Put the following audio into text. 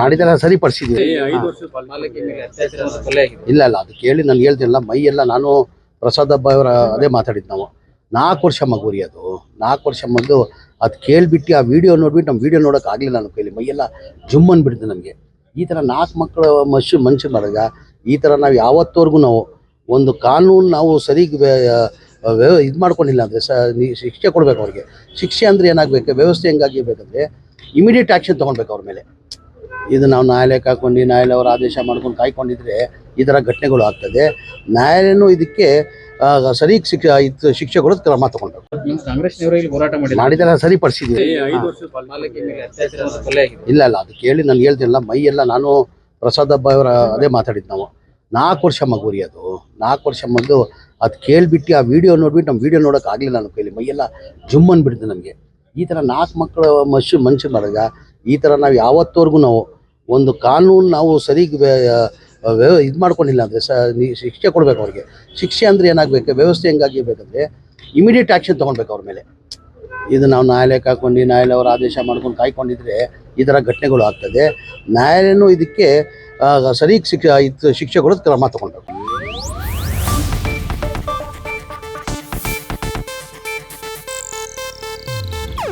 ಮಾಡಿದೆಲ್ಲ ಸರಿಪಡಿಸಿದ್ದೀವಿ ಇಲ್ಲ ಇಲ್ಲ ಅದು ಕೇಳಿ ನಾನು ಹೇಳ್ತಿಲ್ಲ ಮೈ ಎಲ್ಲ ನಾನು ಪ್ರಸಾದ್ ಹಬ್ಬ ಅವರ ಅದೇ ಮಾತಾಡಿದ್ ನಾವು. ನಾಲ್ಕು ವರ್ಷ ಮಗುರಿ ಅದು. ನಾಲ್ಕು ವರ್ಷ ಮಗು ಅದು ಕೇಳ್ಬಿಟ್ಟು ಆ ವಿಡಿಯೋ ನೋಡ್ಬಿಟ್ಟು ನಮ್ಮ ವಿಡಿಯೋ ನೋಡೋಕೆ ಆಗಲಿಲ್ಲ ನನ್ನ ಕೈಲಿ. ಮೈಯೆಲ್ಲ ಜುಮ್ ಅಂದ್ಬಿಡ್ತು ನಮಗೆ. ಈ ತರ ನಾಲ್ಕು ಮಕ್ಕಳು ಮನುಷ್ಯ ಮನುಷ್ಯ ಮಾಡಿದಾಗ ಈ ತರ ನಾವು ಯಾವತ್ತವರೆಗೂ ನಾವು ಒಂದು ಕಾನೂನು ನಾವು ಸರಿ ಇದು ಮಾಡ್ಕೊಂಡಿಲ್ಲ ಅಂದರೆ ಸ ಶಿಕ್ಷೆ ಕೊಡ್ಬೇಕು ಅವ್ರಿಗೆ. ಶಿಕ್ಷೆ ಅಂದರೆ ಏನಾಗಬೇಕು? ವ್ಯವಸ್ಥೆ ಹೆಂಗಾಗಿರ್ಬೇಕಂದ್ರೆ ಇಮಿಡಿಯೇಟ್ ಆ್ಯಕ್ಷನ್ ತೊಗೊಳ್ಬೇಕು ಅವ್ರ ಮೇಲೆ. ಇದು ನಾವು ನ್ಯಾಯಾಲಯಕ್ಕೆ ಹಾಕೊಂಡು ನ್ಯಾಯಾಲಯ ಅವರ ಆದೇಶ ಮಾಡ್ಕೊಂಡು ಕಾಯ್ಕೊಂಡಿದ್ರೆ ಈ ಥರ ಘಟನೆಗಳು ಆಗ್ತದೆ. ನ್ಯಾಯಾಲಯನೂ ಇದಕ್ಕೆ ಸರಿ ಶಿಕ್ಷೆ ಇದು ಶಿಕ್ಷೆ ಕೊಡೋದು ಕ್ರಮ ತಗೊಂಡು ನಿಮ್ ಕಾಂಗ್ರೆಸ್ನವರು ಇಲ್ಲಿ ಮಾಡಿದೆಲ್ಲ ಇಲ್ಲ ಇಲ್ಲ ಅದು ಕೇಳಿ ನಾನು ಹೇಳ್ತಿಲ್ಲ ಮೈ ಎಲ್ಲ ನಾನು ಪ್ರಸಾದ್ ಹಬ್ಬ ಅವರ ಅದೇ ಮಾತಾಡಿದ್ದು ನಾವು. ನಾಲ್ಕು ವರ್ಷ ಮಗುರಿ ಅದು. ನಾಲ್ಕು ವರ್ಷ ಮಗು ಅದು ಕೇಳಿಬಿಟ್ಟು ಆ ವಿಡಿಯೋ ನೋಡ್ಬಿಟ್ಟು ನಮ್ಮ ವಿಡಿಯೋ ನೋಡೋಕ್ಕಾಗಲಿಲ್ಲ ಆಗಲಿಲ್ಲ ನಮ್ಮ ಮೈ ಮೈಯೆಲ್ಲ ಜುಮ್ಮನ್ ಅಂದ್ಬಿಡ್ತು ನಮಗೆ. ಈ ಥರ ನಾಲ್ಕು ಮಕ್ಕಳು ಮನುಷ್ಯ ಮನುಷ್ಯ ಮಾಡಿದಾಗ ಈ ಥರ ನಾವು ಯಾವತ್ತವರೆಗೂ ನಾವು ಒಂದು ಕಾನೂನು ನಾವು ಸರಿಗೆ ಇದು ಮಾಡ್ಕೊಂಡಿಲ್ಲ ಅಂದರೆ ಸ ಶಿಕ್ಷೆ ಕೊಡ್ಬೇಕು ಅವ್ರಿಗೆ. ಶಿಕ್ಷೆ ಅಂದರೆ ಏನಾಗಬೇಕು? ವ್ಯವಸ್ಥೆ ಹೆಂಗಾಗಿರ್ಬೇಕಂದ್ರೆ ಇಮಿಡಿಯೇಟ್ ಆ್ಯಕ್ಷನ್ ತೊಗೊಳ್ಬೇಕು ಅವ್ರ ಮೇಲೆ. ಇದು ನಾವು ನ್ಯಾಯಾಲಯಕ್ಕೆ ಹಾಕ್ಕೊಂಡು ನ್ಯಾಯಾಲಯ ಅವರ ಆದೇಶ ಮಾಡ್ಕೊಂಡು ಕಾಯ್ಕೊಂಡಿದ್ರೆ ಈ ಥರ ಘಟನೆಗಳು ಆಗ್ತದೆ. ನ್ಯಾಯಾಲಯನೂ ಇದಕ್ಕೆ ಸರಿ ಶಿಕ್ಷೆ ಇದು ಶಿಕ್ಷೆ ಕೊಡೋದು ಕ್ರಮ ತಗೊಳ್ಬೇಕು